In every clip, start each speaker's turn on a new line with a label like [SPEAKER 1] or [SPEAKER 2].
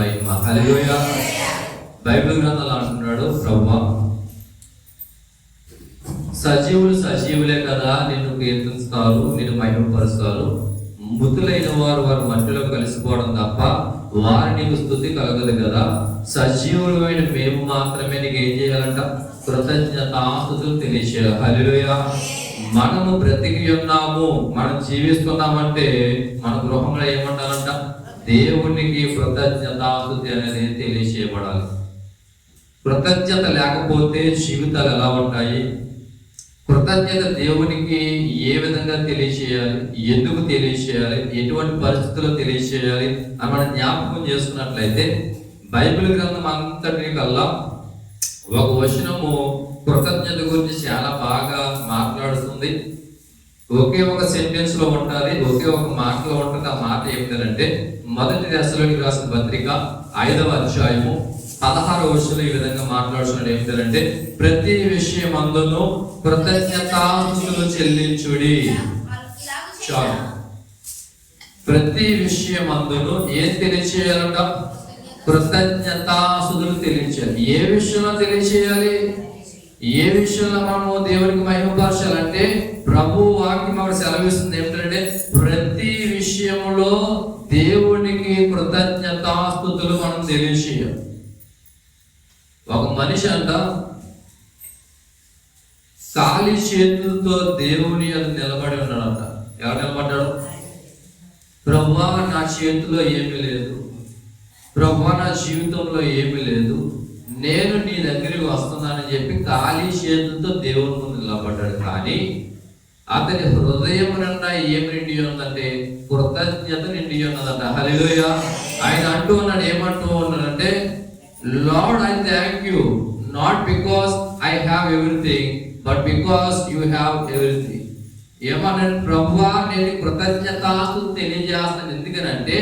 [SPEAKER 1] మహిమ హల్లెలూయా. Bible గ్రంథాలు అంటున్నాడు ప్రభా. సజీవులు సజీవులే కదా నిన్ను కీర్తిస్తారు నిన్ను మహిమపరుస్తారు. మృతులైన వారు వారి మట్టిలో కలిసిపోవడం తప్ప వారి నీకు స్థుతి కలగదు కదా. సజీవులమైన మేము మాత్రమే నీకు ఏం చేయాలంట? కృతజ్ఞతాస్తుతులు తెలియచేయాలి హల్లెలూయా. మనము బ్రతికి ఉన్నాము మనం జీవిస్తున్నామంటే మన గృహంలో ఏమంటారంట? దేవునికి కృతజ్ఞతాస్తుతి అనేది తెలియచేయబడాలి. కృతజ్ఞత లేకపోతే జీవితాలు ఎలా ఉంటాయి? కృతజ్ఞత దేవునికి ఏ విధంగా తెలియచేయాలి? ఎందుకు తెలియచేయాలి? ఎటువంటి పరిస్థితుల్లో తెలియచేయాలి? అని మనం జ్ఞాపకం చేసుకున్నట్లయితే బైబిల్ గ్రంథం అంతటి కల్లా ఒక వచనము కృతజ్ఞత గురించి చాలా బాగా మాట్లాడుతుంది. ఒకే ఒక సెంటెన్స్లో ఉండాలి ఒకే ఒక మాటలో ఉంటుంది. ఆ మాట ఏమిటంటే మొదటి దశలోకి రాసిన పత్రిక ఐదవ అధ్యాయము పదహారు వర్షాలు ఈ విధంగా మాట్లాడుతున్నాడు. ఏమిటంటే ప్రతి విషయం అందులో కృతజ్ఞతాస్తుతులు చెల్లించుడి. చాలు. ప్రతి విషయం అందులో ఏం తెలియచేయాలంట? కృతజ్ఞతాసులు తెలియచేయాలి. ఏ విషయంలో తెలియచేయాలి? ఏ విషయంలో మనము దేవునికి మహిమపరచాలంటే ప్రభు వాక్యం మనకు సెలవిస్తుంది ఏమిటంటే ప్రతి విషయంలో దేవునికి కృతజ్ఞతాస్థుతులు మనం తెలియచేయాలి ఒక మనిషి అంట ఖాళీ చేతులతో దేవుని అది నిలబడి ఉన్నాడంట. ఎవరు నిలబడ్డాడు? ప్రభా నా చేతిలో ఏమీ లేదు. ప్రభా నా జీవితంలో ఏమీ లేదు. నేను నీ దగ్గరికి వస్తున్నానని చెప్పి ఖాళీ చేతులతో దేవుని ముందు నిలబడ్డాడు. కానీ అతని హృదయం నిండా ఏమి నిండి ఉందంటే కృతజ్ఞత నిండి ఉన్నదంట. హల్లెలూయా. ఆయన అంటూ ఉన్నాడు ఏమంటూ ఉన్నాడంటే lord I thank you. Not because I have everything but because you have everything. ఏమన్నాడు ప్రభువా నేను కృతజ్ఞతాస్తులు తెలియజేస్తాను. ఎందుకనంటే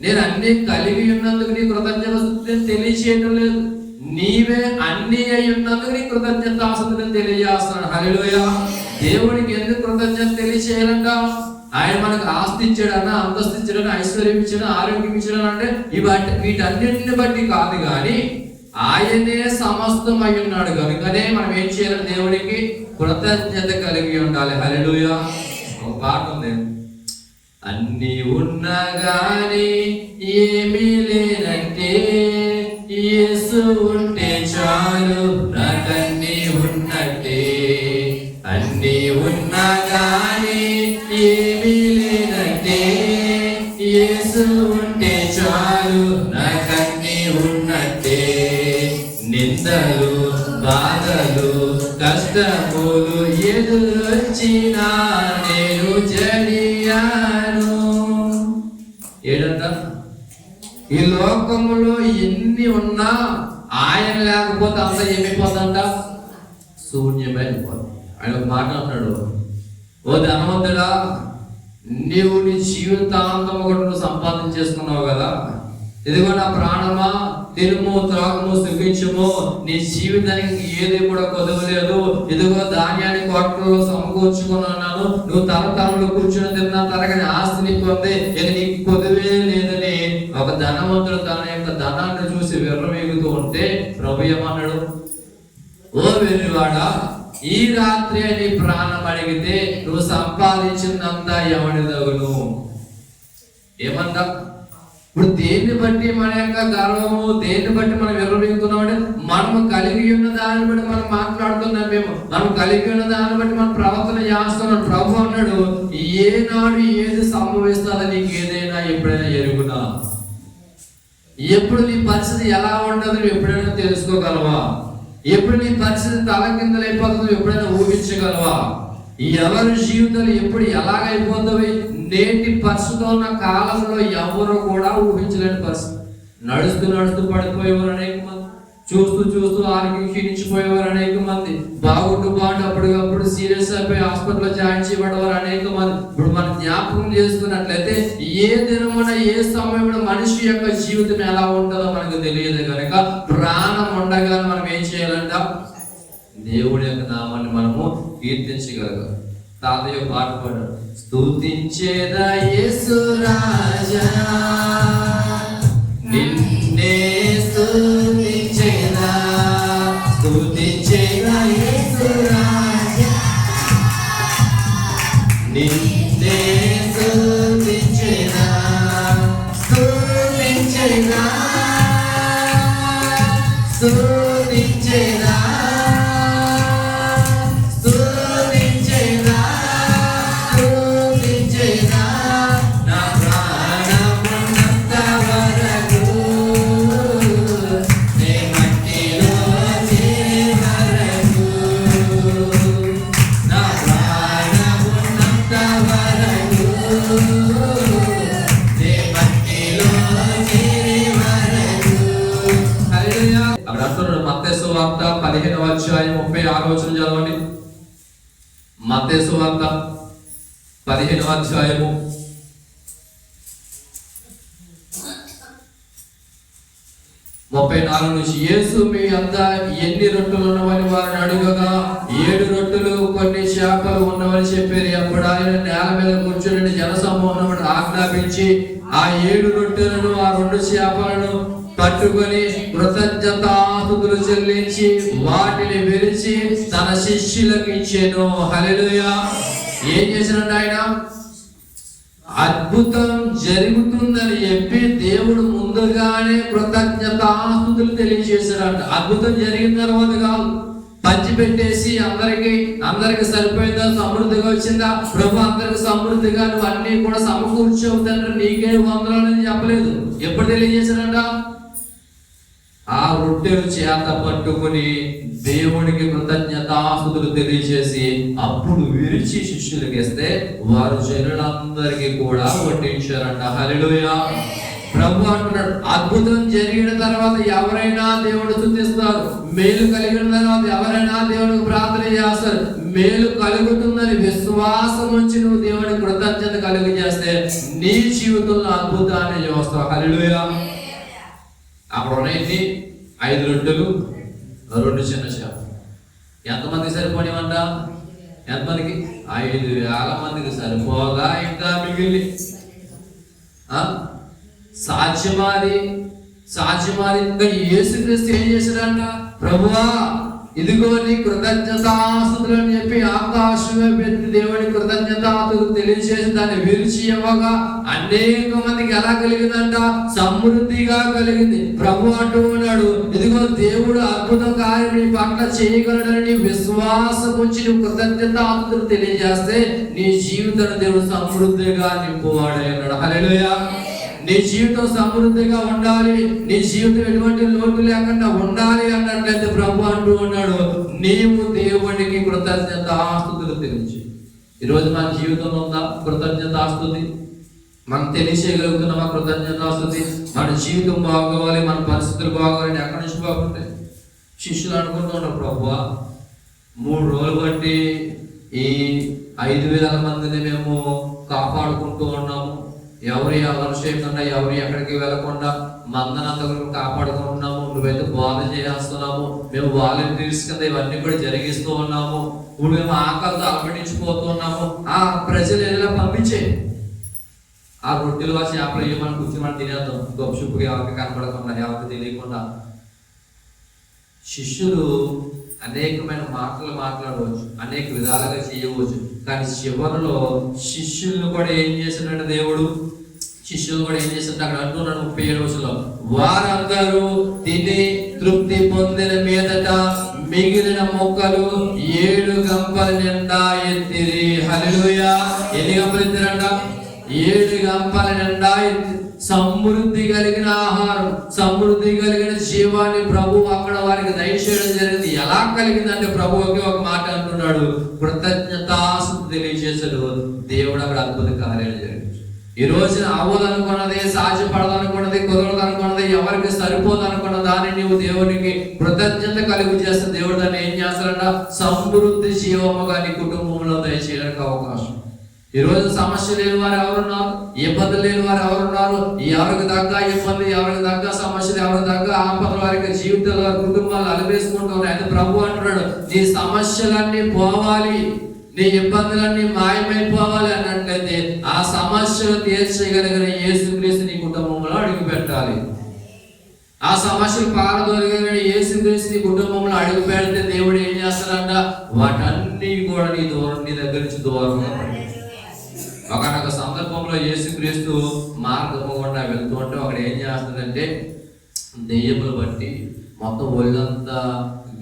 [SPEAKER 1] నేను అన్ని కలిగి ఉన్నందుకు నీ కృతజ్ఞత తెలియచేయడం లేదు. నీవే అన్ని అయి ఉన్నందుకు నీ కృతజ్ఞతాస్తులు తెలియజేస్తున్నాడు హరిలోయ దేవుడికి ఎందుకు కృతజ్ఞత తెలియచేయాలంట? ఆయన మనకు ఆస్తి ఇచ్చాడన అంతస్తు ఇచ్చాడని ఐశ్వర్యం ఇచ్చాడు ఆరోగ్యం ఇచ్చాడని అంటే ఇవి వీటన్నిటిని బట్టి కాదు కానీ ఆయనే సమస్తం అయి ఉన్నాడు. కనుకనే మనం ఏం చేయాలి? దేవుడికి కృతజ్ఞత కలిగి ఉండాలి. హరిలోయ ఒక పాట ఉంది. అన్ని ఉన్నా గాని ఏమీ లేదు బాధలు కష్టములు ఎదురొచ్చిన నేను జడియాను. ఏడంట ఈ లోకములో ఎన్ని ఉన్నా ఆయన లేకపోతే అంత ఏమైపోతుందంట? శూన్యమైపోతుంది ఆయన ఒక మాట ఓ ధనవంతుడా నీవు నీ జీవితాంతం ఒకటి నువ్వు సంపాదించేసుకున్నావు కదా? ఇదిగో నా ప్రాణమా? తినుము త్రాగము సుఖించము నీ జీవితానికి ఏది కూడా కొదవలేదు. ఇదిగో ధాన్యాన్ని కోటలో సమకూర్చుకున్నాను నువ్వు తరతరంలో కూర్చుని తిన్నా తరగని ఆస్తిని పొంది ఇది నీకు కొదవే లేదని ఒక ధనవంతుడు తన యొక్క ధనాన్ని చూసి విర్రవేగుతూ ఉంటే ప్రభు ఏమన్నాడు? ఓ వెర్రివాడా ఈ రాత్రి నీ ప్రాణం అడిగితే నువ్వు సంపాదించినంత ఎవడి తగును ఏమందా? ఇప్పుడు దేన్ని బట్టి మన యొక్క గర్వము దేన్ని బట్టి మనం విర్రవీగుతున్నామంటే మనము కలిగి ఉన్న దాన్ని బట్టి మనం మాట్లాడుతున్నాం మేము. మనం కలిగి ఉన్న దాన్ని బట్టి మనం ప్రవర్తన చేస్తున్నాం. ప్రభు అన్నాడు ఏనాడు ఏది సంభవిస్తుందో నీకు ఏదైనా ఎప్పుడైనా ఎరుగునా? ఎప్పుడు నీ పరిస్థితి ఎలా ఉండదు నువ్వు ఎప్పుడైనా తెలుసుకోగలవా? ఎప్పుడు నీ పరిస్థితి తల కిందలైపోతుందో ఎప్పుడైనా ఊహించగలవా? ఎవరి జీవితాలు ఎప్పుడు ఎలాగైపోతావి నేటి పరిస్థితిలో ఉన్న కాలంలో ఎవరు కూడా ఊహించలేని పరిస్థితి. నడుస్తూ నడుస్తూ పడిపోయేవారు అనేక మంది. చూస్తూ చూస్తూ ఆరోగ్యం క్షీణించిపోయేవారు అనేక మంది. బాగుంటూ బాగుంటూ అప్పటికప్పుడు సీరియస్ అయిపోయి హాస్పిటల్లో జాయిన్ చేయబడేవారు అనేక మంది. ఇప్పుడు మనం జ్ఞాపకం చేసుకున్నట్లయితే ఏ దినమున ఏ సమయంలో మనిషి యొక్క జీవితం ఎలా ఉంటుందో మనకు తెలియదు కనుక ప్రాణం ఉండగా మనం ఏం చేయాలంట? దేవుడి యొక్క నామాన్ని మనము కీర్తించగలగాలి. తాతయ్య పాట పాడాడు స్తుతించేదా యేసు రాజా? నిన్నే స్తుతించేదా? స్తుతి పదిహేనవ అధ్యాయం ముప్పై ఆరు వచనం చదవండి. మతేసు వార్త పదిహేనవ అధ్యాయము. ముప్పై నాలుగు నుంచి యేసు మీ అంత ఎన్ని రొట్టెలు ఉన్నవని వారిని అడుగగా ఏడు రొట్టెలు కొన్ని చేపలు ఉన్నవని చెప్పారు. అప్పుడు ఆయన నేల మీద కూర్చుని జనసమూహం ఆజ్ఞాపించి ఆ ఏడు రొట్టెలను ఆ రెండు చేపలను పట్టుకొని కృతజ్ఞతాతులు చెల్లించి వాటిని విరిచి తన శిష్యులకు ఇచ్చాను. హల్లెలూయా. ఏం చేసినట్టు ఆయన? అద్భుతం జరుగుతుందని చెప్పి దేవుడు ముందుగానే కృతజ్ఞతాస్తుతులు తెలియజేశాడంట. అద్భుతం జరిగిన తర్వాత కాదు. పంచిపెట్టేసి అందరికి అందరికి సరిపోయిందా? సమృద్ధిగా వచ్చిందా? ప్రభు అందరికి సమృద్ధిగా నువ్వు అన్ని కూడా సమకూర్చావు తండ్రి. నీకే వందలని చెప్పలేదు. ఎప్పుడు తెలియజేశాడంట? ఆ రొట్టెలు చేత పట్టుకుని దేవునికి కృతజ్ఞతాస్తుతులు తెలియజేసి అప్పుడు విరిచి శిష్యులకు ఇస్తే వారు జనులందరికీ కూడా వడ్డించారంట. హల్లెలూయా. ప్రభు అంటున్నాడు అద్భుతం జరిగిన తర్వాత ఎవరైనా దేవుడు స్థుతిస్తారు? మేలు కలిగిన తర్వాత ఎవరైనా దేవుడికి ప్రార్థన చేస్తారు? మేలు కలుగుతుందని విశ్వాసం ఉంచి నువ్వు దేవుడికి కృతజ్ఞత కలుగు చేస్తే నీ జీవితంలో అద్భుతాన్ని చూస్తావు. హల్లెలూయా. అక్కడ ఐదు రొట్టెలు రెండు చిన్న చేప ఎంతమందికి సరిపోనివంట? ఎంతమందికి? ఐదు వేల మందికి సరిపోగా ఇంకా మిగిలి ఆ? సాధ్యమాది సాధ్యమాది ఇంకా ఏసుక్రీస్తు ఏం చేశాడంట? ప్రభువా ఇదిగో నీ కృతజ్ఞతాస్తులు అని చెప్పి ఆకాశమే పెట్టి దేవుని కృతజ్ఞతాస్తులు తెలియజేసి దాన్ని విరిచి ఇవ్వగా అనేక మందికి ఎలా కలిగిందంట? సమృద్ధిగా కలిగింది. ప్రభు అంటూ ఉన్నాడు ఇదిగో దేవుడు అద్భుత కార్యం నీ పట్ల చేయగలడని విశ్వాసం వచ్చి నువ్వు కృతజ్ఞతాస్తులు తెలియజేస్తే నీ జీవితాన్ని దేవుడు సమృద్ధిగా నింపువాడే అన్నాడు అలెలుయా నీ జీవితం సమృద్ధిగా ఉండాలి. నీ జీవితం ఎటువంటి లోటు లేకుండా ఉండాలి అన్నట్లయితే ప్రభు అంటూ ఉన్నాడు నీవు దేవునికి కృతజ్ఞత ఆస్తుతులు తెలిసి ఈరోజు మన జీవితంలో ఉందా కృతజ్ఞత ఆస్తుంది మనం తెలియచేయగలుగుతున్నామా కృతజ్ఞత ఆస్తుంది మన జీవితం బాగోవాలి మన పరిస్థితులు బాగోవాలి ఎక్కడి నుంచి బాగుంటాయి? శిష్యులు అనుకుంటూ ఉంటారు ప్రభు మూడు రోజులు బట్టి ఈ ఐదు వేల మందిని మేము కాపాడుకుంటూ ఉన్నాము. ఎవరు ఎవరు చేయకుండా ఎవరు ఎక్కడికి వెళ్ళకుండా మందనంతకు కాపాడుకుంటున్నాము. నువ్వైతే బాధ చేస్తున్నాము మేము వాలంటీర్స్ కింద ఇవన్నీ కూడా జరిగిస్తూ ఉన్నాము. ఇప్పుడు మేము ఆకలితో అలమటించిపోతూ ఉన్నాము. ఆ ప్రజలు ఎలా పంపించే. ఆ రొట్టెలు ఆ చేపలు ఏమని కూర్చొని మనం తినేద్దాం. గొప్ప ఎవరికి కనపడకుండా ఎవరికి తెలియకుండా. శిష్యులు అనేకమైన మాటలు మాట్లాడవచ్చు అనేక విధాలుగా చేయవచ్చు. కానీ చివరిలో శిష్యులను కూడా ఏం చేసినట్టు దేవుడు? శిష్యులు కూడా ఏం చేసినట్టు అక్కడ అంటున్నాడు ముప్పై ఏడు రోజుల్లో వారందరూ తిని తృప్తి పొందిన మీదట మిగిలిన మొక్కలు ఏడు గంపల నిండా ఎత్తిరి. హల్లెలూయా. ఎన్ని గంపలు ఎత్తిరంట? ఏడు గంపల నిండా ఎత్తి సమృద్ధి కలిగిన ఆహారం సమృద్ధి కలిగిన జీవాన్ని ప్రభు అక్కడ వారికి దయచేయడం జరిగింది. ఎలా కలిగిందంటే ప్రభు ఒక మాట అంటున్నాడు. కృతజ్ఞతాసు తెలియజేశాడు దేవుడు అక్కడ అద్భుత కార్యాలు జరిగింది ఈ రోజున అవ్వదనుకున్నది సాధ్యపడదనుకున్నది కుదరదనుకున్నది ఎవరికి సరిపోదనుకున్న దాన్ని నీవు దేవునికి కృతజ్ఞత కలిగి చేస్తే దేవుడు దాన్ని ఏం చేస్తాడంట? సమృద్ధి జీవముగా నీ కుటుంబంలో దయచేయడానికి అవకాశం. ఈ రోజు సమస్య లేని వారు ఎవరున్నారు? ఇబ్బంది లేని వారు ఎవరున్నారు? ఎవరికి తగ్గ ఇబ్బంది ఎవరికి తగ్గ సమస్యలు ఎవరికి తగ్గ ఆపద వారికి జీవితాలు కుటుంబాలు అలవేసుకుంటూ ఉన్నాయి అయితే ప్రభు అంటున్నాడు. నీ సమస్యలన్నీ పోవాలి. నీ ఇబ్బందులన్నీ మాయమైపోవాలి అన్నట్లయితే ఆ సమస్యలు తీర్చగలిగిన యేసుక్రీస్తు నీ కుటుంబంలో అడుగు పెట్టాలి ఆ సమస్యలు పారదోరగానే యేసుక్రీస్తు నీ కుటుంబంలో అడుగు పెడితే దేవుడు ఏం చేస్తాడంట? వాటన్ని కూడా నీ దూరం నీ దగ్గర నుంచి దూరం ఒకనొక సందర్భంలో యేసుక్రీస్తు మార్గము గుండా వెళ్తూ ఉంటే ఒకడు ఏం చేస్తుందంటే దెయ్యములు బట్టి మొత్తం ఒళ్ళంతా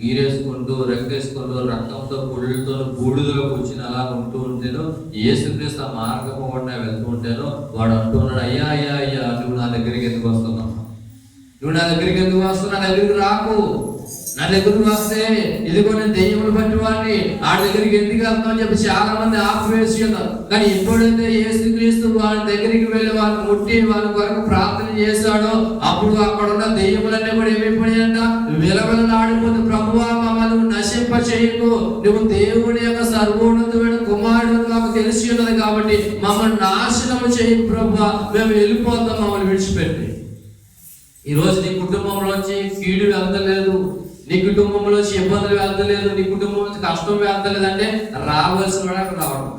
[SPEAKER 1] గీరేసుకుంటూ రెక్కేసుకుంటూ రక్తంతో పుళ్ళతో బూడిదలో కూర్చుని అలా ఉంటూ ఉంటేనో ఏసుక్రీస్తు ఆ మార్గము గుండా వెళ్తూ ఉంటేనో వాడు అంటున్నాడు అయ్యా అయ్యా అయ్యా నువ్వు నా దగ్గరికి ఎందుకు వస్తున్నావు? నువ్వు నా దగ్గరికి ఎందుకు వస్తున్నావు? నా దగ్గరికి రాకు. నా దగ్గరికి వస్తే ఇదిగో నేను దెయ్యములు పట్టి వాడిని ఆడ దగ్గరికి ఎందుకు వెళ్తావు చెప్పి చాలా మంది ఆపివేసి ఉన్నారు. కానీ ఎప్పుడైతే యేసుక్రీస్తు వాళ్ళ దగ్గరికి వెళ్ళి వాళ్ళని ముట్టి వాళ్ళ కొరకు ప్రార్థన చేశాడో అప్పుడు అక్కడ ఉన్న దెయ్యములన్నీ కూడా ఏమైపోయాయంట? విలవిలలాడిపోతే ప్రభువా మమ్మల్ని నశింప చేయకు నువ్వు దేవుని యొక్క సర్వోన్నతమైన కుమారుడు మాకు తెలిసి ఉన్నది కాబట్టి మమ్మల్ని నాశనము చేయకు ప్రభు. మేము వెళ్ళిపోతాం మమ్మల్ని విడిచిపెట్టి. ఈ రోజు నీ కుటుంబంలోంచి కీడు వెళ్తలేదు. నీ కుటుంబంలో ఇబ్బందులు వెళ్తలేదు నీ కుటుంబంలోంచి కష్టం వెళ్తలేదు అంటే రావాల్సిన వాడు అక్కడ రావడం.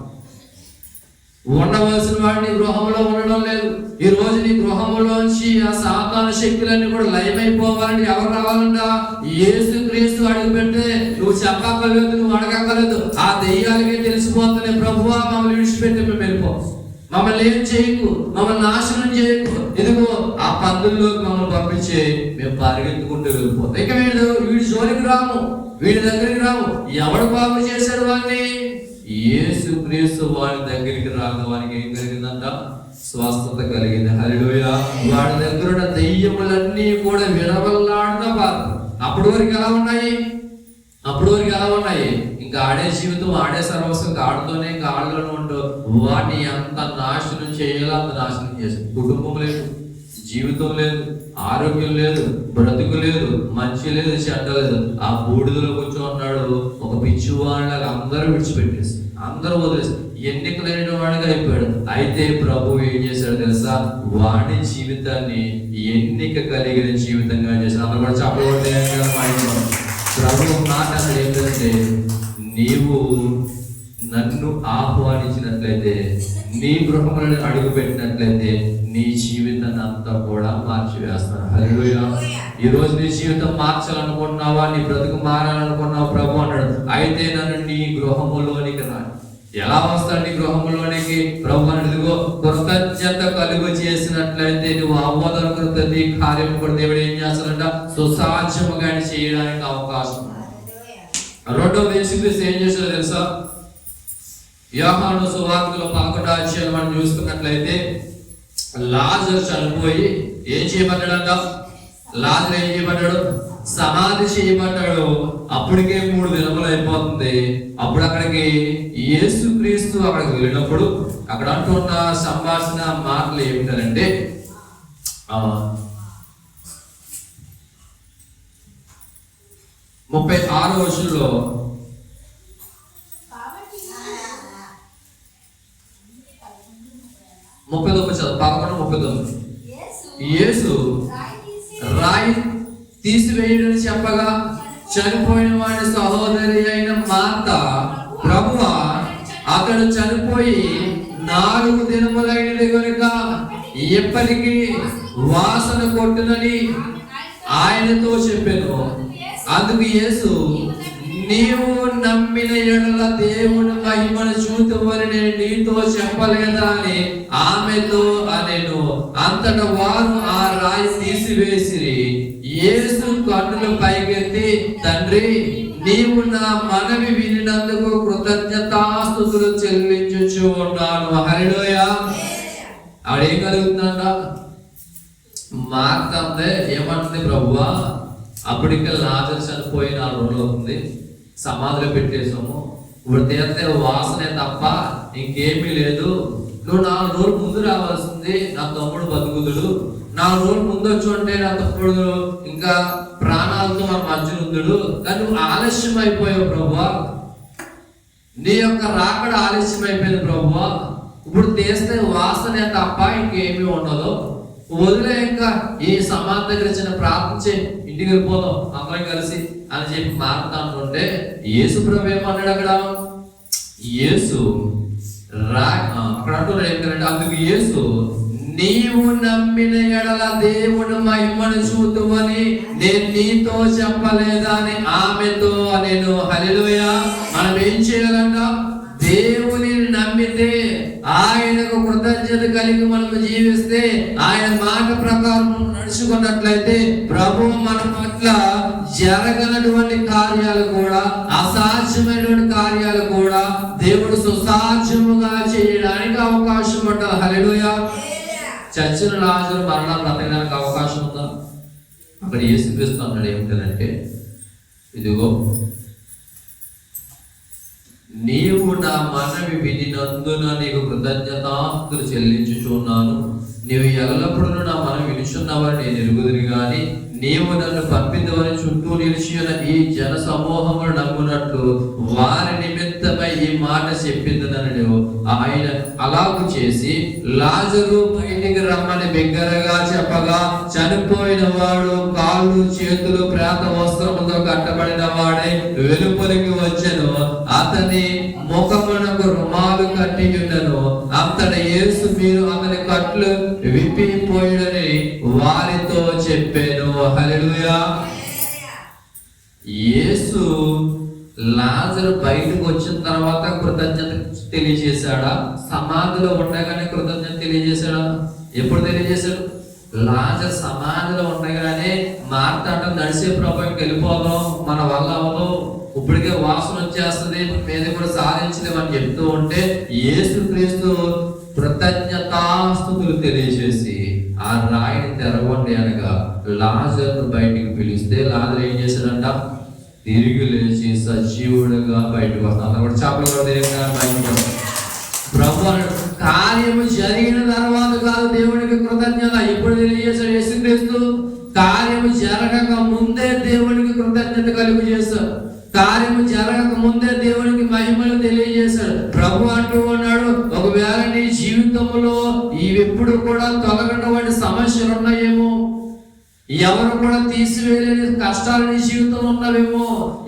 [SPEAKER 1] ఉండవలసిన వాడిని గృహంలో ఉండడం లేదు. ఈ రోజు నీ గృహంలోంచి ఆ సాతాన శక్తులన్నీ కూడా లయమైపోవాలని ఎవరు రావాలంట? ఏసు క్రీస్తు అడుగు పెడితే నువ్వు చెప్పక్కర్లేదు నువ్వు అడగక్కర్లేదు. ఆ దెయ్యాలకే తెలిసిపోతున్నాయి. ప్రభువా మమ్మల్ని విడిచిపెట్టి మేము వెళ్ళిపోవచ్చు మమ్మల్ని ఏం చేయకు? మమ్మల్ని నాశనం చేయకు. ఇదిగో ఆ పందుల్లోకి మమ్మల్ని పంపించి మేము పరిగెత్తుకుంటూ వెళ్ళిపోతాం. ఇక వీడు వీడి జోలికి రాము. వీడి దగ్గరికి రాము. ఎవడు పాపం చేశారు వాడిని ఏసు క్రీస్తు వాడి దగ్గరికి రాగా వానికి ఏం కలిగిందంట? స్వస్థత కలిగింది. హరిలోయ వాడి దగ్గర దెయ్యములన్నీ కూడా విడవల్లాడుతా అప్పటి వరకు ఎలా ఉన్నాయి? అప్పటి వరకు ఎలా ఉన్నాయి? ఇంకా ఆడే జీవితం ఆడే సర్వస్వం ఇంకా ఆడుతూనే ఇంకా ఉంటూ వాటిని ఎంత నాశనం చేయాలో అంత నాశనం చేస్తుంది కుటుంబం లేదు జీవితం లేదు ఆరోగ్యం లేదు బ్రతుకు లేదు మంచి లేదు చెడ్డ లేదు. ఆ బూడిదలో కూర్చోన్నాడు ఒక పిచ్చివాళ్ళగా అందరూ విడిచిపెట్టేసి అందరూ వదిలేసి ఎన్నికలైన వాడిగా అయిపోయాడు. అయితే ప్రభు ఏం చేశాడు తెలుసా? వాడి జీవితాన్ని ఎన్నిక కలిగిన జీవితంగా చేశాడు. అందరూ కూడా చెప్పబడి ప్రభు మాట అసలు ఏంటంటే నీవు నన్ను ఆహ్వానించినట్లయితే నీ గృహములను అడుగు పెట్టినట్లయితే నీ జీవితాన్ని అంతా కూడా మార్చివేస్తాను. హల్లెలూయా. ఈ రోజు నీ జీవితం మార్చాలనుకుంటున్నావా? నీ బ్రతుకు మారాలనుకున్నావు ప్రభు అన్నాడు. అయితే నన్ను నీ గృహములోనికి రా. ఎలా వస్తాడు నీ గృహములోనికి? ప్రభు అన్నాడు ఇదిగో కృతజ్ఞత కలుగు చేసినట్లయితే నువ్వు అవ్వదను ప్రతి కార్యం కూడా దేవుడు ఏం చేస్తాడంట? సుసాధ్యముగా చేయడానికి అవకాశం రెండవది యేసుక్రీస్తు ఏం చేశాడో తెలుసా? యోహాను సువార్తలో పదకొండో అధ్యాయం మనం చూసుకున్నట్లయితే లాజర్ చనిపోయి ఏం చేయబడ్డాడంట? లాజర్ ఏం చేయబడ్డాడు? సమాధి చేయబడ్డాడు. అప్పటికే మూడు దినములు అయిపోతుంది. అప్పుడు అక్కడికి యేసు క్రీస్తు అక్కడికి వెళ్ళినప్పుడు అక్కడ అంటున్న సంభాషణ మాటలు ఏమిటంటే ముప్పై ఆరో వర్షంలో ముప్పై తొమ్మిది చదువు పదకొండు ముప్పై తొమ్మిది. యేసు రాయి తీసివేయడని చెప్పగా చనిపోయిన వాడి సహోదరి అయిన మాత ప్రభువ అతడు చనిపోయి నాలుగు దినములైనది కనుక ఎప్పటికీ వాసన కొట్టునని ఆయనతో చెప్పాను. అందుకు యేసు నీవు నమ్మిన ఎడల దేవుడు మహిమను చూతువని నేను నీతో చెప్పలేదా అని ఆమెతో అనేను. అంతట వారు ఆ రాయి తీసివేసిరి. యేసు కన్నులు పైకెత్తి తండ్రి నీవు నా మనవి వినినందుకు కృతజ్ఞతాస్తుతులు చెల్లించుచు ఉన్నాను. హరిలోయ ఆడేం కలుగుతుందంట మార్తందే ఏమంటుంది ప్రభువా? అప్పటికే లాజర్ చనిపోయి నాలుగు రోజులు అవుతుంది సమాధిలో పెట్టేసాము ఇప్పుడు తీస్తే వాసనే తప్ప ఇంకేమీ లేదు. నువ్వు నాలుగు రోజులు ముందు రావాల్సింది నా తమ్ముడు బతుకుదుడు నాలుగు రోజులు ముందు వచ్చి ఉంటే నా తమ్ముడు ఇంకా ప్రాణాలతో మన మధ్య ఉందుడు కానీ నువ్వు ఆలస్యం అయిపోయావు ప్రభువా. నీ యొక్క రాకడ ఆలస్యం అయిపోయింది ప్రభువా. ఇప్పుడు తీస్తే వాసనే తప్ప ఇంకేమీ ఉండదు. వదిలే ఇంకా ఈ సమాధి దగ్గర చిన్న ప్రార్థన చేయి. ఇంటికి వెళ్ళిపోదాం అందరం కలిసి అని చెప్పి మారుతాంటుంటే యేసు ప్రభు ఏమన్నాడు అక్కడ? యేసు రా. అక్కడ అంటున్నాడు ఏంటంటే అందుకు యేసు నీవు నమ్మిన ఎడల దేవుడు మహిమను చూద్దుమని నేను నీతో చెప్పలేదా అని ఆమెతో నేను హలిలోయ మనం ఏం చేయాలంట? కృతజ్ఞత కలిగి మనం జీవిస్తే ఆయన మాట ప్రకారం నడుచుకున్నట్లయితే ప్రభు మన పట్ల జరగనటువంటి కార్యాలు కూడా అసాధ్యమైనటువంటి కార్యాలు కూడా దేవుడు సుసాధ్యముగా చేయడానికి అవకాశం ఉంటుంది హల్లెలూయా. చచ్చిన రాజులు మరణం బ్రతకడానికి అవకాశం ఉందా? అక్కడ యేసుక్రీస్తు అన్నాడు ఏమిటంటే ఇదిగో నీవు నా మనవి వినినందున నీకు కృతజ్ఞతాస్తులు చెల్లించుచున్నాను. నీవు ఎల్లప్పుడూ నా మనం వినుచున్నావని నేను ఎరుగుదురు గాని నీవు నన్ను పంపిందవని చుట్టూ నిలిచిన ఈ జన సమూహములు నమ్మునట్లు వారి నిమిత్తమై ఈ మాట చెప్పిందనని ఆయన అలాగు చేసి లాజరు బయటికి రమ్మని బిగ్గరగా చెప్పగా చనిపోయిన వాడు కాళ్ళు చేతులు ప్రేత వస్త్రముతో కట్టబడిన వాడే వెలుపలికి వచ్చను. అతని ముఖమునకు రుమాలు కట్టి ఉండను అంతట యేసు మీరు అతని కట్లు విప్పిపోయినని వారితో చెప్పాను. హల్లెలూయా. యేసు లాజరు బయటకు వచ్చిన తర్వాత కృతజ్ఞత తెలియజేశాడా? సమాధిలో ఉండగానే కృతజ్ఞత తెలియజేశాడా? ఎప్పుడు తెలియజేశాడు? లాజర్ సమాధిలో ఉండగానే మార్తాట నడిసే ప్రభావం వెళ్ళిపోదాం మన వల్ల అవ్వదు ఇప్పటికే వాసన వచ్చేస్తుంది మీద కూడా సాధించలేమని చెప్తూ ఉంటే ఏసు క్రీస్తు కృతజ్ఞతాస్తుతులు తెలియజేసి ఆ రాయిని తెరవండి అనగా లాజర్ను బయటికి పిలిస్తే లాజర్ ఏం చేశాడంట? తిరిగి లేచి సజీవుడుగా బయటకు వస్తాను. కూడా చేపలు కూడా బయటకు వస్తాం ప్రభు కార్యము జరిగిన తర్వాత కాదు దేవునికి కృతజ్ఞత. ఎప్పుడు తెలియజేశాడు యేసుక్రీస్తు కార్యము జరగక ముందే దేవునికి కృతజ్ఞత కలుగు చేశాడు కార్యము జరగక ముందే ఎవరు కూడా తీసివేయలేని కష్టాలు నీ జీవితంలో ఉన్నవేమో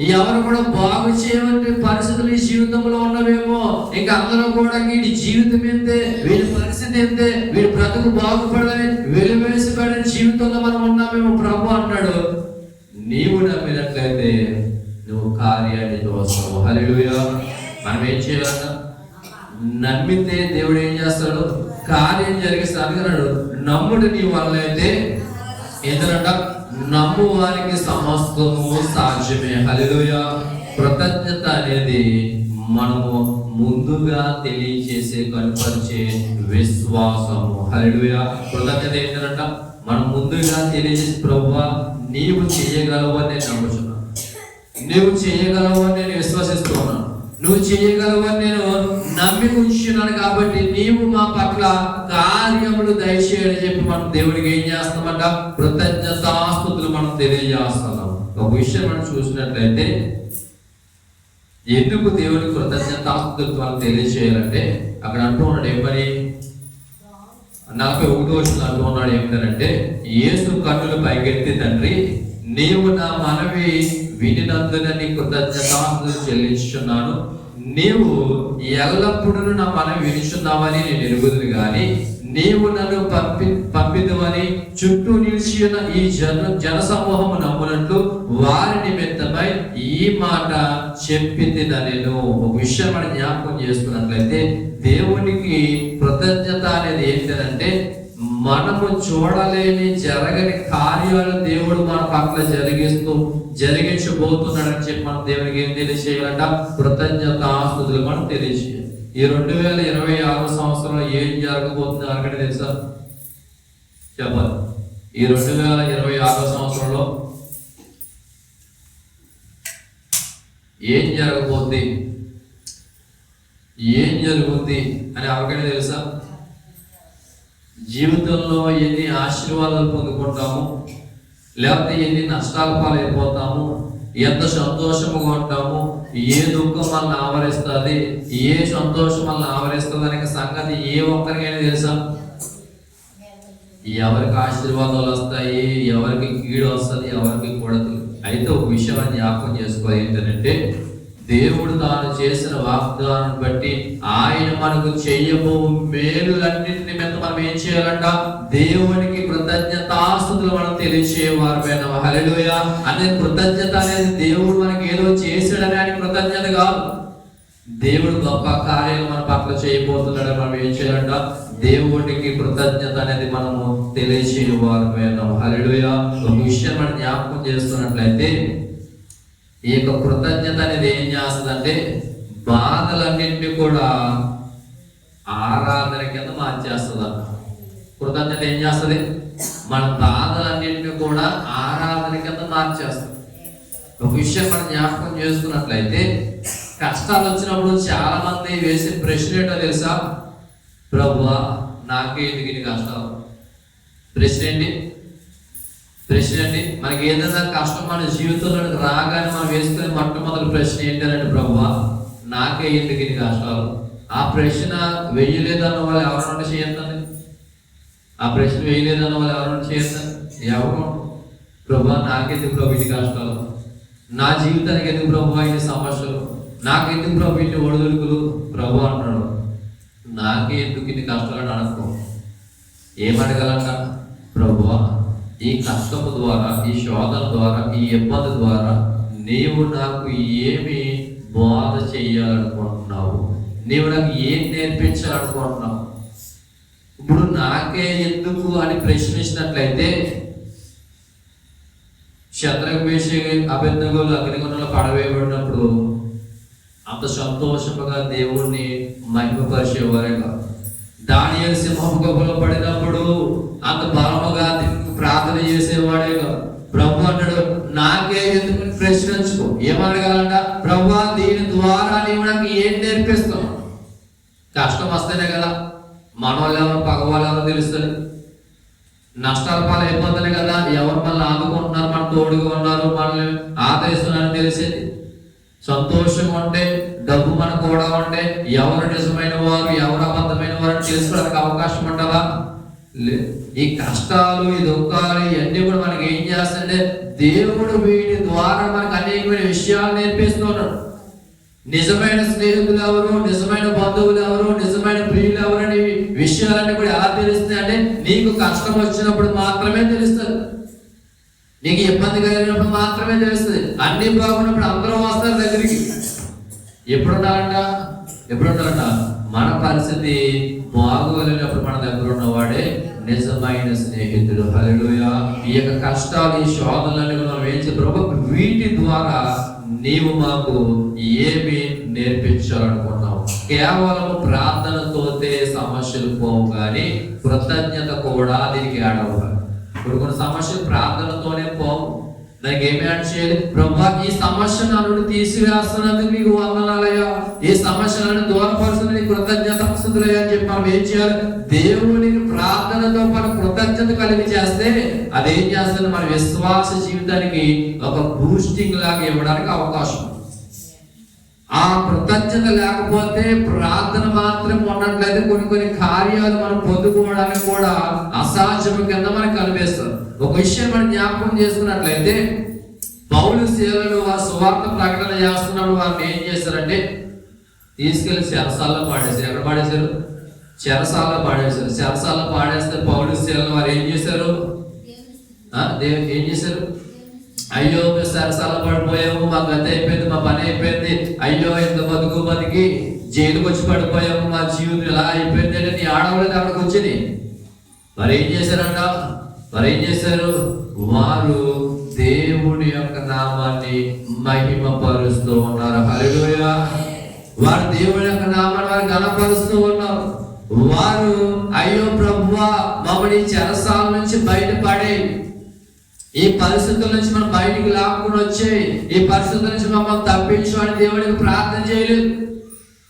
[SPEAKER 1] ఎవరు కూడా బాగు చేయవంటి పరిస్థితులు నీ జీవితంలో ఉన్నవేమో ఇంకా అందరూ కూడా వీడి జీవితం ఏంటే వీడి పరిస్థితి ఏంటే వీడి బ్రతుకు బాగుపడని వెలువేసిపడిన జీవితంలో మనం ఉన్నామేమో ప్రభు అన్నాడు. నీవు నమ్మినట్లయితే నువ్వు కార్యాన్ని చూస్తావు. హల్లెలూయా. మనం ఏం చేయాలన్నా? నమ్మితే దేవుడు ఏం చేస్తాడు? కార్యం జరిగిస్తాడు. అన్నాడు నమ్ముడు నీ వల్ల అయితే ఏంటంట నమ్ము వారికి సమస్తము సాధ్యమే. హల్లెలూయా. కృతజ్ఞత అనేది మనము ముందుగా తెలియచేసే కనపరిచే విశ్వాసము. హల్లెలూయా. కృతజ్ఞత ఏంటంట మనం ముందుగా తెలియజేసి ప్రభువా నీవు చేయగలవు అని నేను నమ్ముచున్నాను. నీవు చేయగలవు అని నేను విశ్వసిస్తున్నాను నువ్వు చేయగలవని నేను నమ్మి ఉంచున్నాను కాబట్టి నీవు మా పట్ల కార్యములు దయచేయని చెప్పి మనం దేవుడికి ఏం చేస్తామంట? కృతజ్ఞతాస్తుతులు మనం తెలియజేస్తున్నాం. ఒక విషయం మనం చూసినట్లయితే ఎందుకు దేవుడికి కృతజ్ఞతాస్తుతులు మనం తెలియజేయాలంటే అక్కడ అంటూ ఉన్నాడు ఏమని? నలభై ఒకటో వచ్చిన అంటూ ఉన్నాడు ఏమిటంటే ఏసు కన్నులు పైకెత్తి తండ్రి నీవు నా మనవి వినినందున నీ చెల్లిస్తున్నాను నీవు ఎల్లప్పుడూ నా మనవి వినిచున్నావని నేను ఎరుగుదును గాని నీవు నన్ను పంపి పంపిదవని చుట్టూ నిలిచి ఉన్న ఈ జన జన సమూహము నమ్మునట్లు వారి నిమిత్తమై ఈ మాట చెప్పింది నేను. ఒక విషయం మనం జ్ఞాపకం చేసుకున్నట్లయితే దేవునికి కృతజ్ఞత అనేది ఏంటంటే మనము చూడలేని జరగని కార్యాలు దేవుడు మన పట్ల జరిగిస్తూ జరిగించబోతున్నాడని చెప్పి మనం దేవునికి ఏం తెలియచేయాలంట? కృతజ్ఞత ఆస్తుతులు మనం తెలియచేయాలి. ఈ రెండు వేల ఇరవై ఆరు సంవత్సరంలో ఏం జరగబోతుంది అక్కడ తెలుసా? చెప్పాలి. ఈ రెండు వేల ఇరవై ఆరో సంవత్సరంలో ఏం జరగబోద్ది? ఏం జరుగుద్ది అని ఎవరికైనా తెలుసా? జీవితంలో ఎన్ని ఆశీర్వాదాలు పొందుకుంటాము లేకపోతే ఎన్ని నష్టాల పాలైపోతాము ఎంత సంతోషముగా ఉంటాము ఏ దుఃఖం మనల్ని ఆవరిస్తుంది ఏ సంతోషం మనల్ని ఆవరిస్తుంది అనే సంగతి ఏ ఒక్కరికైనా తెలుసా? ఎవరికి ఆశీర్వాదాలు వస్తాయి ఎవరికి కీడు వస్తుంది ఎవరికి కూడా అయితే ఒక విషయం అని జ్ఞాపకం చేసుకోవాలి ఏంటంటే దేవుడు తాను చేసిన వాగ్దానం బట్టి ఆయన మనకు చేయబో మేలులన్నింటి మీద మనం ఏం చేయాలంట? దేవునికి కృతజ్ఞతాస్తుతులు మనం తెలియచేయవారమైన హల్లెలూయ. అనే కృతజ్ఞత అనేది దేవుడు మనకి ఏదో చేశాడని ఆయన కృతజ్ఞత కాదు. దేవుడు గొప్ప కార్యాలు మన పట్ల చేయబోతున్నాడు మనం ఏం చేయాలంట? దేవుడికి కృతజ్ఞత అనేది మనము తెలియచేయవారమైన హల్లెలూయ. ఒక విషయం మనం జ్ఞాపకం చేస్తున్నట్లయితే ఈ యొక్క కృతజ్ఞత అనేది ఏం చేస్తుందంటే బాధలన్నింటినీ కూడా ఆరాధన కింద మార్చేస్తుంది కృతజ్ఞత ఏం చేస్తుంది? మన బాధలన్నింటినీ కూడా ఆరాధన కింద మార్చేస్తుంది. ఒక విషయం మనం జ్ఞాపకం చేసుకున్నట్లయితే కష్టాలు వచ్చినప్పుడు చాలా మంది వేసే ప్రశ్న ఏంటో తెలుసా? ప్రభు నాకే ఎందుకు ఇన్ని కష్టాలు? ప్రశ్న ఏంటి? ప్రశ్న అండి మనకి ఏదైనా కష్టం? మన జీవితంలో రాగానే మనం వేసుకునే మొట్టమొదటి ప్రశ్న ఏంటంటే ప్రభువా నాకే ఎందుకు ఇన్ని కష్టాలు? ఆ ప్రశ్న వెయ్యలేదన్న వాళ్ళు ఎవరన్నా చేయొద్దండి ఆ ప్రశ్న వేయలేదన్న వాళ్ళు ఎవరన్నా చేయొద్దండి ఎవరు? ప్రభా నాకెందుకు ప్రభు ఇన్ని కష్టాలు? నా జీవితానికి ఎందుకు ప్రభు ఇన్ని సమస్యలు? నాకెందుకు ప్రభు ఇన్ని ఒడిదుడుకులు? ప్రభు అంటాడు నాకే ఎందుకు ఇన్ని కష్టాలు అని అనుకో. ఏమడగలంట ప్రభువా ఈ కష్టము ద్వారా ఈ శోధన ద్వారా ఈ ఇబ్బంది ద్వారా నీవు నాకు ఏమి బోధ చేయాలనుకుంటున్నావు? నీవు నాకు ఏం నేర్పించాలనుకుంటున్నావు? ఇప్పుడు నాకే ఎందుకు అని ప్రశ్నించినట్లయితే శత్రుఘ్ వేసి అగ్నిగుణంలో పడవేయబడినప్పుడు అంత సంతోషముగా దేవుణ్ణి మహిమపరిచేవారుగా దానియలు సింహం గొప్పలో పడినప్పుడు అంత బలముగా ప్రార్థన చేసేవాడేగా ప్రభు అంటాడు నాకే ఎందుకు ప్రశ్నించుకో ఏమనగలంట ప్రభు దీని ద్వారా నీవు నాకు ఏం నేర్పిస్తావు కష్టం వస్తేనే కదా మనవాళ్ళు వాళ్ళు ఎవరో తెలుస్తుంది నష్టాల పాల ఇబ్బందులు కదా ఎవరు మనల్ని ఆదుకుంటున్నారు మన తోడుగా ఉన్నారు మనల్ని ఆదరిస్తున్నారని తెలిసేది. సంతోషం ఉంటే డబ్బు మనకు కూడా ఉంటే ఎవరు నిజమైన వారు ఎవరు అబద్ధమైన వారు తెలుసుకోవడానికి అవకాశం ఉంటుందా ఈ కష్టాలు ఈ దుఃఖాలు ఇవన్నీ కూడా మనకి ఏం చేస్తుంటే దేవుడు వీటి ద్వారా మనకు అనేకమైన విషయాలు నేర్పిస్తున్నాడు. నిజమైన స్నేహితులు ఎవరు నిజమైన బంధువులు ఎవరు నిజమైన ప్రియులు ఎవరు అనే విషయాలన్నీ కూడా ఎలా తెలుస్తాయి అంటే నీకు కష్టం వచ్చినప్పుడు మాత్రమే తెలుస్తుంది. నీకు ఇబ్బంది కలిగినప్పుడు మాత్రమే తెలుస్తుంది. అన్ని బాగున్నప్పుడు అందరూ వస్తారు దగ్గరికి. ఎప్పుడు ఉండాలంట ఎప్పుడు ఉండాలంట మన పరిస్థితి బాగోలేనప్పుడు మన దగ్గర ఉన్నవాడే నిజమైన స్నేహితుడు. హల్లెలూయా. ఈ యొక్క కష్టాలు ఈ శోధనలన్నీ మనం ఏం ప్రభు వీటి ద్వారా నీవు మాకు ఏమి నేర్పించాలనుకున్నావు కేవలం ప్రార్థనతోతే సమస్యలు పోవు కానీ కృతజ్ఞత కూడా దీనికి యాడ్ అవ్వాలి. ఇప్పుడు కొన్ని సమస్యలు ప్రార్థనతోనే దానికి ఏమి యాడ్ చేయాలి? ప్రభా ఈ సమస్య నన్ను తీసివేస్తున్నందుకు మీకు వందనాలయ్యా. ఈ సమస్యలను దూరపరుస్తుంది కృతజ్ఞత స్థుతులయ్యా అని చెప్పి మనం ఏం చేయాలి? దేవునికి ప్రార్థనతో మనం కృతజ్ఞత కలిగి చేస్తే అదేం చేస్తుంది? మన విశ్వాస జీవితానికి ఒక బూస్టింగ్ లాగా ఇవ్వడానికి అవకాశం. ఉంది. ఆ కృతజ్ఞత లేకపోతే ప్రార్థన మాత్రం ఉన్నట్లయితే కొన్ని కొన్ని కార్యాలు మనం పొందుకోవడానికి కూడా అసాధ్యం కింద మనకు కనిపిస్తుంది ఒక విషయం మనం జ్ఞాపకం చేసుకున్నట్లయితే పౌలు సేవలు వారు సువార్త ప్రకటన చేస్తున్నప్పుడు వారిని ఏం చేశారంటే తీసుకెళ్ళి చెరసాల్లో పాడేశారు. ఎక్కడ పాడేశారు? చెరసాల్లో పాడేశారు. చెరసాల్లో పాడేస్తే పౌలు సేవలు వారు ఏం చేశారు? ఆ, ఏం చేశారు? అయ్యో మేము సరసాల పడిపోయాము మా గత అయిపోయింది మా పని అయిపోయింది. అయ్యో ఎంత బతుకు బతికి జైలుకి వచ్చి పడిపోయాము మా జీవితం ఇలా అయిపోయింది అంటే నీ ఆడవాళ్ళకి అక్కడికి వచ్చింది. మరి ఏం చేశారంట? మరి ఏం చేశారు? వారు దేవుడి యొక్క నామాన్ని మహిమపరుస్తూ ఉన్నారు. హల్లెలూయా. వారు దేవుడి యొక్క నామాన్ని వారు గణపరుస్తూ ఉన్నారు. వారు అయ్యో ప్రభువా మమ్మల్ని ఈ చెరసాల నుంచి బయటపడే ఈ పరిస్థితుల నుంచి మనం బయటికి లాక్కుని వచ్చే ఈ పరిస్థితుల నుంచి మమ్మల్ని తప్పించు అని దేవుడికి ప్రార్థన చేయలేదు.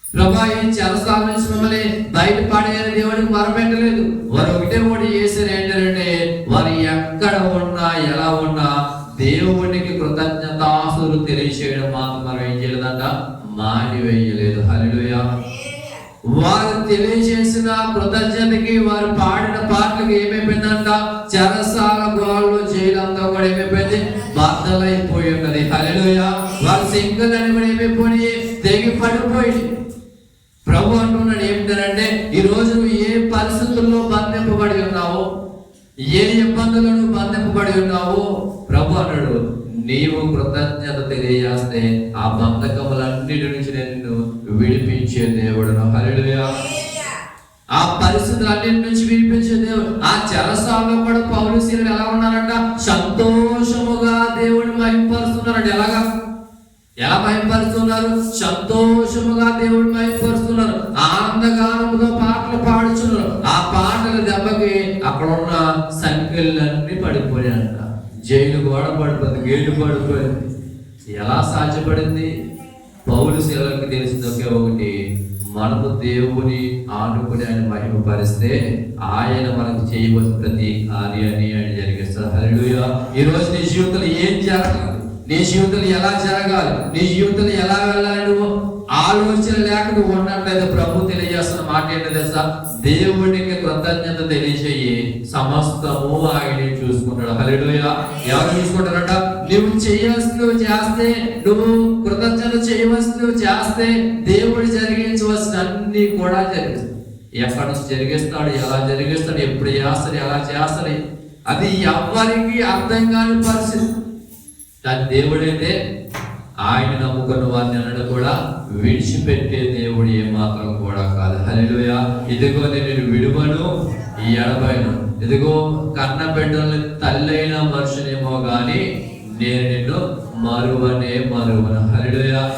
[SPEAKER 1] ప్రభా ఈ చెరసాల నుంచి మమ్మల్ని బయటపడేయాలని దేవుడికి మరపెట్టలేదు వారు ఒకటే ఒకటి చేశారు ఏంటంటే వారు ఎక్కడ ఉన్నా ఎలా ఉన్నా దేవుడికి కృతజ్ఞతాసులు తెలియచేయడం మాత్రం మనం ఏం చేయలేదంట మానివేయలేదు. వేయలేదు వారు తెలియజేసిన కృతజ్ఞతకి వారు పాడిన పాటలకు ఏమైపోయిందంట చెరసాల బద్దలైపోయి ఉన్నది హల్లెలూయా. వారు సింగలని కూడా ఏమైపోయి తెగి పడిపోయి ప్రభు అంటున్నాడు ఏమిటంటే ఈరోజు నువ్వు ఏ పరిస్థితుల్లో బంధింపబడి ఉన్నావో ఏ ఇబ్బందులు నువ్వు బంధింపబడి ఉన్నావో ప్రభు అన్నాడు నీవు కృతజ్ఞత తెలియజేస్తే ఆ బంధకములన్నిటి నుంచి నేను విడిపించే దేవుడు హల్లెలూయా. ఆ పరిస్థితులన్నిటి నుంచి విడిపించే దేవుడు. ఆ చెరసాల్లో కూడా పౌరుశీలు ఎలా ఉన్నారంట? సంతోషం మహింపరుస్తున్నారంట ఎలాగా? ఎలా భయపరుస్తున్నారు సంతోషముగా దేవుడిని భయపరుస్తున్నారు ఆనందగానముతో పాటలు పాడుచున్నారు ఆ పాటల దెబ్బకి అక్కడ ఉన్న సంఖ్యలన్నీ పడిపోయాయంట. జైలు గోడ పడిపోయింది గేలు పడిపోయింది. ఎలా సాధ్యపడింది? పౌరు శీలకి తెలిసింది ఒకే ఒకటి మనము దేవుని ఆనుకుని ఆయన మహిమపరిస్తే ఆయన మనకు చేయవలసిన ప్రతి కార్యాన్ని ఆయన జరిగిస్తారు హల్లెలూయా ఈ రోజు నీ జీవితంలో ఏం జరగదు నీ జీవితంలో ఎలా జరగాలి? నీ జీవితంలో ఎలా వెళ్ళాలి నువ్వు? ఆలోచన లేక నువ్వు ఉన్నట్లయితే ప్రభు తెలియజేస్తున్న మాట ఏంటో తెలుసా? దేవుడికి కృతజ్ఞత తెలియజేయి. సమస్తము ఆయనే చూసుకుంటాడు. హల్లెలూయా. ఎవరు చూసుకుంటారంట? నువ్వు చేయాల్సినవి చేస్తే నువ్వు కృతజ్ఞత చేయవలసినవి చేస్తే దేవుడు జరిగించవలసిన అన్ని కూడా జరిగిస్తాడు ఎక్కడ నుంచి జరిగిస్తాడు? ఎలా జరిగిస్తాడు? ఎప్పుడు చేస్తాడు? ఎలా చేస్తాడు? అది ఎవరికి అర్థం కాని పరిస్థితి. కానీ దేవుడైతే ఆయన నమ్ముకున్న వారిని అనడం కూడా విడిచిపెట్టే దేవుడు ఏమాత్రం కూడా కాదు. హల్లెలూయా. ఇదిగో నేను విడువను ఈ ఎడబైను ఇదిగో కన్న బిడ్డల్ని తల్లైన మనుషునేమో కానీ నేను నిన్ను మరువనే మరువను. హల్లెలూయా.